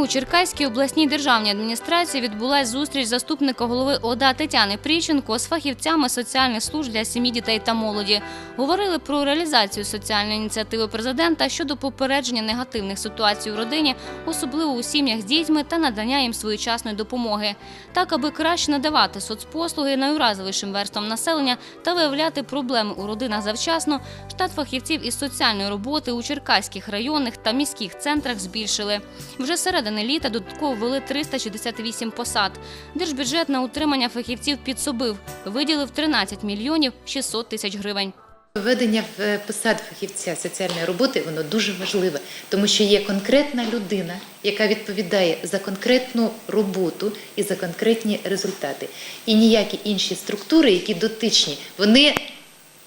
У Черкаській обласній державній адміністрації відбулася зустріч заступника голови ОДА Тетяни Пріченко з фахівцями соціальних служб для сім'ї, дітей та молоді. Говорили про реалізацію соціальної ініціативи президента щодо попередження негативних ситуацій у родині, особливо у сім'ях з дітьми та надання їм своєчасної допомоги. Так, аби краще надавати соцпослуги найуразливішим верствам населення та виявляти проблеми у родинах завчасно, штат фахівців із соціальної роботи у черкаських районних та міських центрах збільшили. Вже з середини літа додатково ввели 368 посад. Держбюджет на утримання фахівців підсобив, виділив 13 мільйонів 600 тисяч гривень. Введення в е, посад фахівця соціальної роботи воно дуже важливе, тому що є конкретна людина, яка відповідає за конкретну роботу і за конкретні результати. І ніякі інші структури, які дотичні, вони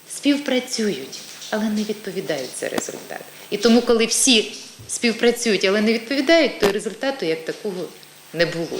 співпрацюють, але не відповідають за результат. І тому, коли всі співпрацюють, але не відповідають, то результату як такого не було.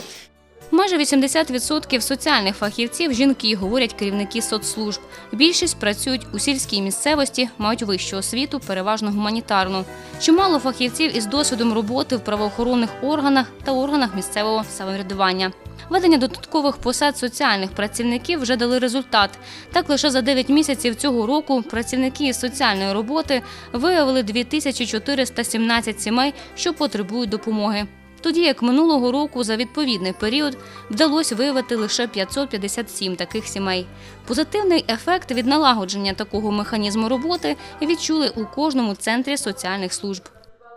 Майже 80% соціальних фахівців жінки, говорять керівники соцслужб. Більшість працюють у сільській місцевості, мають вищу освіту, переважно гуманітарну. Чимало фахівців із досвідом роботи в правоохоронних органах та органах місцевого самоврядування. Введення додаткових посад соціальних працівників вже дали результат. Так, лише за 9 місяців цього року працівники із соціальної роботи виявили 2417 сімей, що потребують допомоги. Тоді як минулого року за відповідний період вдалося виявити лише 557 таких сімей. Позитивний ефект від налагодження такого механізму роботи відчули у кожному центрі соціальних служб.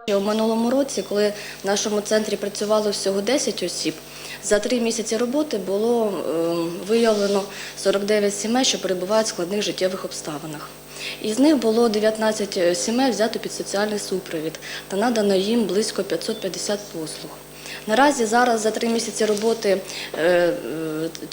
У минулому році, коли в нашому центрі працювало всього 10 осіб, за три місяці роботи було е, виявлено 49 сімей, що перебувають в складних життєвих обставинах. Із них було 19 сімей взято під соціальний супровід та надано їм близько 550 послуг. Наразі зараз за три місяці роботи е, е,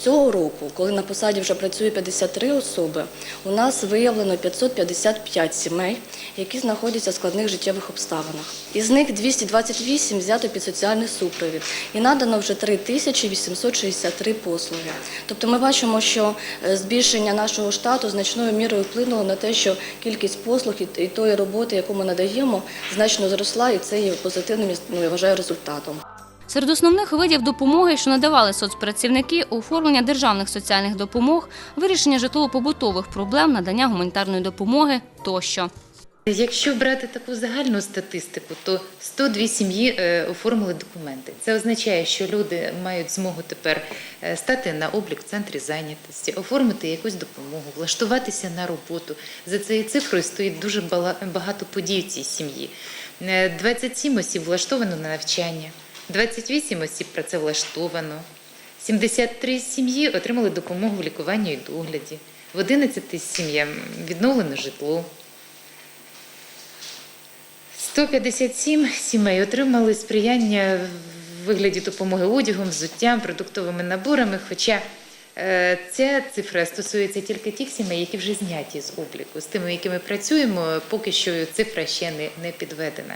цього року, коли на посаді вже працює 53 особи, у нас виявлено 555 сімей, які знаходяться в складних життєвих обставинах. Із них 228 взято під соціальний супровід і надано вже 3863 послуги. Тобто ми бачимо, що е, збільшення нашого штату значною мірою вплинуло на те, що кількість послуг і тої роботи, яку ми надаємо, значно зросла, і це є позитивним, я вважаю, результатом. Серед основних видів допомоги, що надавали соцпрацівники, оформлення державних соціальних допомог, вирішення житлово-побутових проблем, надання гуманітарної допомоги тощо. Якщо брати таку загальну статистику, то 102 сім'ї е, оформили документи. Це означає, що люди мають змогу тепер е, стати на облік в центрі зайнятості, оформити якусь допомогу, влаштуватися на роботу. За цією цифрою стоїть дуже багато подій в цій сім'ї. Е, 27 осіб влаштовано на навчання, 28 осіб працевлаштовано, 73 сім'ї отримали допомогу в лікуванні і догляді, в 11 сім'ям відновлено житло. 157 сімей отримали сприяння в вигляді допомоги одягом, взуттям, продуктовими наборами. Хоча е, ця цифра стосується тільки тих сімей, які вже зняті з обліку. З тими, якими працюємо, поки що цифра ще не, не підведена.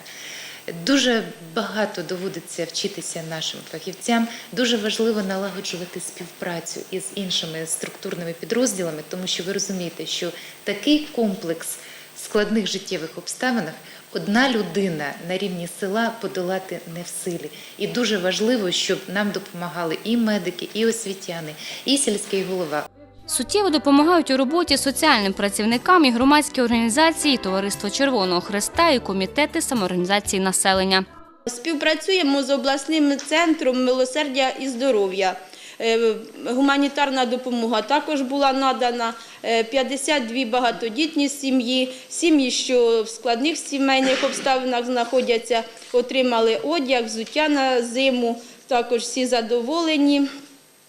Дуже багато доводиться вчитися нашим фахівцям. Дуже важливо налагоджувати співпрацю із іншими структурними підрозділами, тому що ви розумієте, що такий комплекс складних життєвих обставинах одна людина на рівні села подолати не в силі. І дуже важливо, щоб нам допомагали і медики, і освітяни, і сільський голова. Суттєво допомагають у роботі соціальним працівникам і громадські організації, Товариство Червоного Хреста і комітети самоорганізації населення. Співпрацюємо з обласним центром милосердя і здоров'я. Е, Гуманітарна допомога також була надана. Е, 52 багатодітні сім'ї, сім'ї, що в складних сімейних обставинах знаходяться, отримали одяг, взуття на зиму. Також всі задоволені.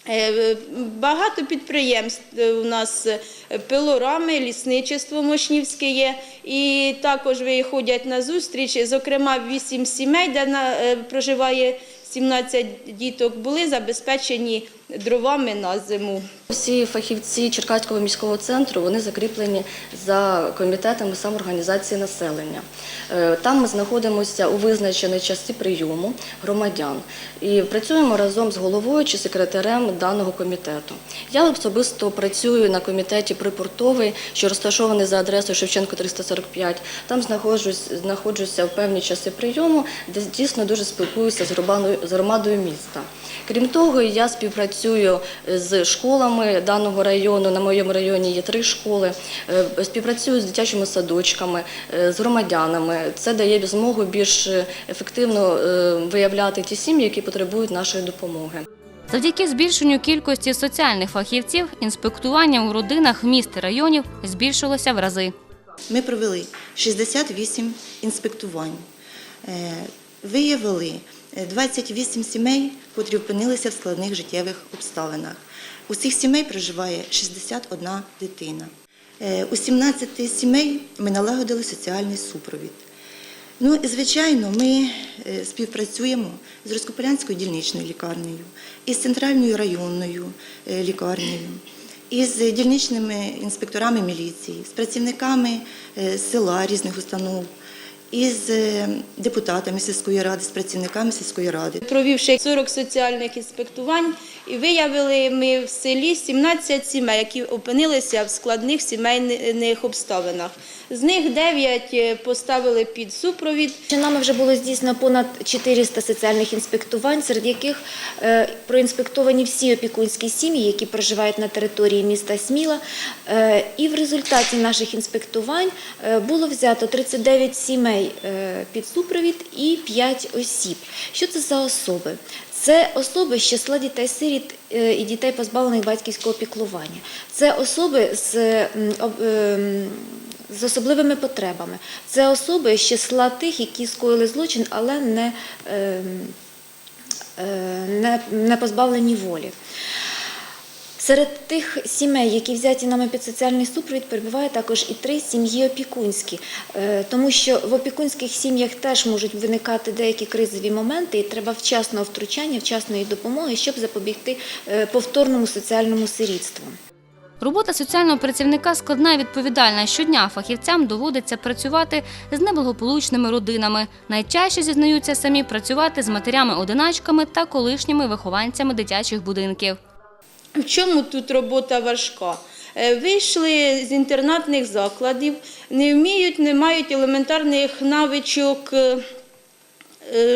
Е, Багато підприємств е, у нас е, пилорами, лісничество Мошнівське є. І також виходять на зустріч. Зокрема, вісім сімей, де проживає 17 діток, були забезпечені дровами на зиму. Всі фахівці Черкаського міського центру вони закріплені за комітетами самоорганізації населення. Е, Там ми знаходимося у визначеній часті прийому громадян і працюємо разом з головою чи секретарем даного комітету. Я особисто працюю на комітеті припортовий, що розташований за адресою Шевченко 345. Там знаходжусь, знаходжуся в певні часи прийому, де дійсно дуже спілкуюся з громадою міста. Крім того, я співпрацюю з школами даного району. На моєму районі є три школи. Е, Співпрацюю з дитячими садочками, е, з громадянами. Це дає змогу більш ефективно е, виявляти ті сім'ї, які потребують нашої допомоги. Завдяки збільшенню кількості соціальних фахівців інспектування у родинах міст і районів збільшилося в рази. Ми провели 68 інспектувань. Виявили 28 сімей, котрі опинилися в складних життєвих обставинах. У цих сімей проживає 61 дитина. Е, У 17 сімей ми налагодили соціальний супровід. Ну, звичайно, ми е, співпрацюємо з Роскополянською дільничною лікарнею, із центральною районною е, лікарнею, із дільничними інспекторами міліції, з працівниками е, села різних установ, із е, депутатами сільської ради, з працівниками сільської ради. Провівши 40 соціальних інспектувань, і виявили ми в селі 17 сімей, які опинилися в складних сімейних обставинах. З них 9 поставили під супровід. Нами вже було здійснено понад 400 соціальних інспектувань, серед яких е, проінспектовані всі опікунські сім'ї, які проживають на території міста Сміла. Е, І в результаті наших інспектувань е, було взято 39 сімей е, під супровід і 5 осіб. Що це за особи? Це особи з числа дітей-сиріт е, і дітей, позбавлених батьківського піклування. Це особи з ем, з особливими потребами. Це особи з числа тих, які скоїли злочин, але не, ем, е, не, не позбавлені волі. Серед тих сімей, які взяті нами під соціальний супровід, перебуває також і три сім'ї опікунські, Е, тому що в опікунських сім'ях теж можуть виникати деякі кризові моменти, і треба вчасного втручання, вчасної допомоги, щоб запобігти е, повторному соціальному сирітству. Робота соціального працівника складна і відповідальна. Щодня фахівцям доводиться працювати з неблагополучними родинами. Найчастіше зізнаються самі працювати з матерями-одиначками та колишніми вихованцями дитячих будинків. В чому тут робота важка? Е, Вийшли з інтернатних закладів, не вміють, не мають елементарних навичок е,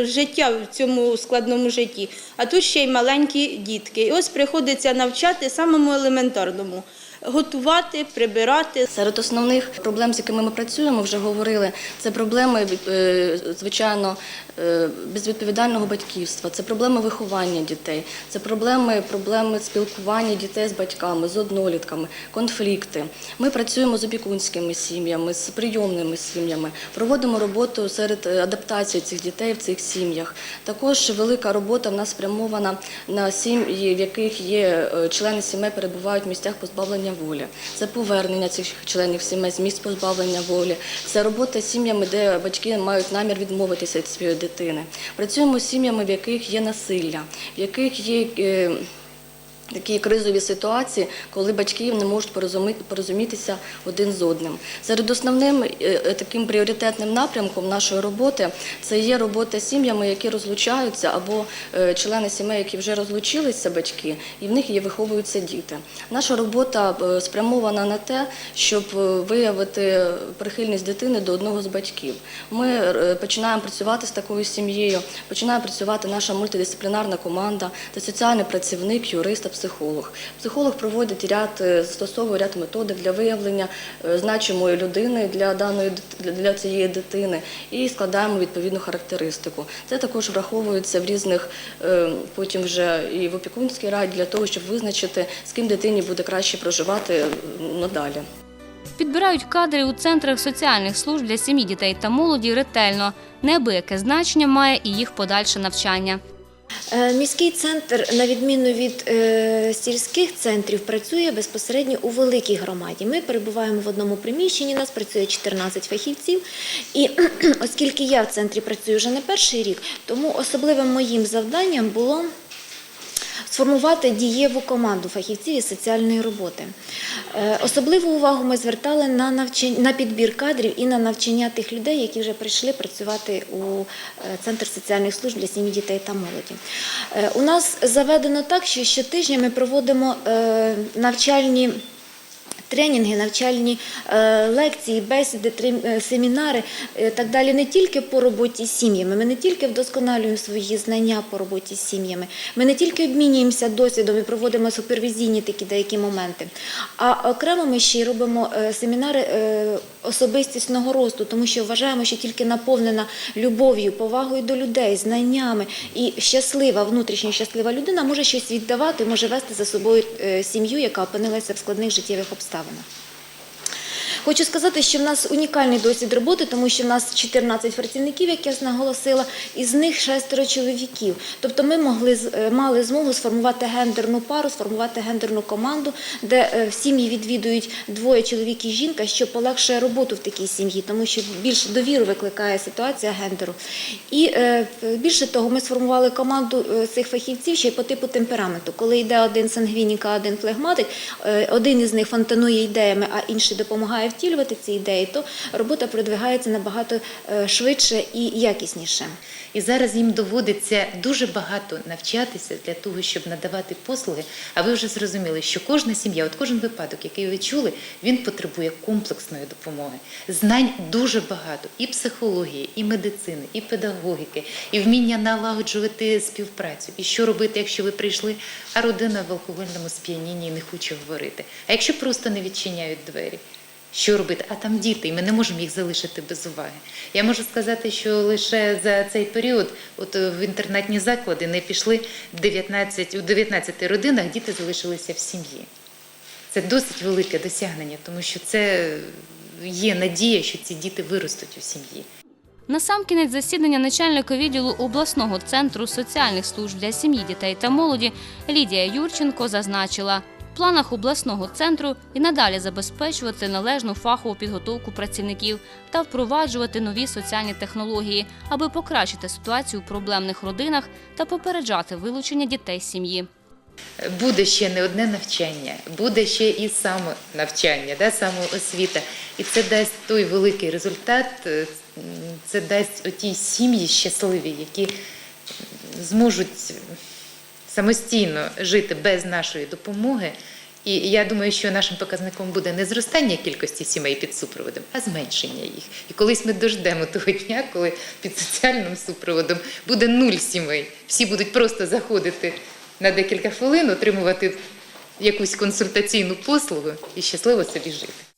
життя в цьому складному житті. А тут ще й маленькі дітки. І ось приходиться навчати самому елементарному готувати, прибирати. Серед основних проблем, з якими ми працюємо, вже говорили, це проблеми, е, звичайно, е, безвідповідального батьківства, це проблеми виховання дітей, це проблеми, проблеми спілкування дітей з батьками, з однолітками, конфлікти. Ми працюємо з опікунськими сім'ями, з прийомними сім'ями, проводимо роботу серед е, адаптації цих дітей в цих сім'ях. Також велика робота в нас спрямована на сім'ї, в яких є члени сімей перебувають в місцях позбавлення волі. Це повернення цих членів сімей з місць позбавлення волі. Це робота з сім'ями, де батьки мають намір відмовитися від своєї дитини. Працюємо з сім'ями, в яких є насилля, в яких є. Такі кризові ситуації, коли батьки не можуть порозумітися один з одним. Серед основним е, е, таким пріоритетним напрямком нашої роботи це є робота з сім'ями, які розлучаються, або е, члени сімей, які вже розлучилися, батьки, і в них є виховуються діти. Наша робота спрямована на те, щоб виявити прихильність дитини до одного з батьків. Ми починаємо працювати з такою сім'єю, починає працювати наша мультидисциплінарна команда, це соціальний працівник, юрист та психолог. Психолог проводить ряд, е, застосовує ряд методик для виявлення е, значимої людини для даної для- цієї дитини і складаємо відповідну характеристику. Це також враховується в різних е, потім вже і в опікунській раді для того, щоб визначити, з ким дитині буде краще проживати надалі. Підбирають кадри у центрах соціальних служб для сім'ї, дітей та молоді ретельно. Неабияке значення має і їх подальше навчання. Е, Міський центр, на відміну від е, сільських центрів, працює безпосередньо у великій громаді. Ми перебуваємо в одному приміщенні, нас працює 14 фахівців. І оскільки я в центрі працюю вже не перший рік, тому особливим моїм завданням було сформувати дієву команду фахівців із соціальної роботи. Е, Особливу увагу ми звертали на навчання на підбір кадрів і на навчання тих людей, які вже прийшли працювати у е, центр соціальних служб для сім'ї, дітей та молоді. Е, У нас заведено так, що щотижня ми проводимо навчальні. Тренінги, навчальні е, лекції, бесіди, е, семінари е, так далі не тільки по роботі з сім'ями. Ми не тільки вдосконалюємо свої знання по роботі з сім'ями, ми не тільки обмінюємося досвідом і проводимо супервізійні такі деякі моменти, а окремо ми ще й робимо семінари особистісного росту, тому що вважаємо, що тільки наповнена любов'ю, повагою до людей, знаннями і щаслива, внутрішньо щаслива людина може щось віддавати, може вести за собою сім'ю, яка опинилася в складних життєвих обставинах. ഉണ്ടാവുന്നത് Хочу сказати, що в нас унікальний досвід роботи, тому що в нас 14 працівників, як я наголосила, із них шестеро чоловіків. Тобто ми могли е, мали змогу сформувати гендерну пару, сформувати гендерну команду, де е, в сім'ї відвідують двоє чоловік і жінка, що полегшує роботу в такій сім'ї, тому що більше довіру викликає ситуація гендеру. І е, більше того, ми сформували команду цих фахівців ще й по типу темпераменту. Коли йде один сангвінік, а один флегматик, один із них фонтанує ідеями, а інший допомагає втілювати ці ідеї, то робота продвигається набагато е, швидше і якісніше. І зараз їм доводиться дуже багато навчатися для того, щоб надавати послуги. А ви вже зрозуміли, що кожна сім'я, от кожен випадок, який ви чули, він потребує комплексної допомоги. Знань дуже багато і психології, і медицини, і педагогіки, і вміння налагоджувати співпрацю. І що робити, якщо ви прийшли, а родина в алкогольному сп'янінні не хоче говорити. А якщо просто не відчиняють двері? Що робити? А там діти, і ми не можемо їх залишити без уваги. Я можу сказати, що лише за цей період, от е, в інтернатні заклади не пішли 19, у 19 родинах діти залишилися в сім'ї. Це досить велике досягнення, тому що це є надія, що ці діти виростуть у сім'ї. Насамкінець засідання начальника відділу обласного центру соціальних служб для сім'ї, дітей та молоді Лідія Юрченко зазначила, планах обласного центру і надалі забезпечувати належну фахову підготовку працівників та впроваджувати нові соціальні технології, аби покращити ситуацію у проблемних родинах та попереджати вилучення дітей з сім'ї. Буде ще не одне навчання, буде ще і самонавчання, да, самоосвіта. І це дасть той великий результат, е, це дасть отій сім'ї щасливі, які зможуть самостійно жити без нашої допомоги. І я думаю, що нашим показником буде не зростання кількості сімей під супроводом, а зменшення їх. І колись ми дождемо того дня, коли під соціальним супроводом буде нуль сімей. Всі будуть просто заходити на декілька хвилин, отримувати якусь консультаційну послугу і щасливо собі жити.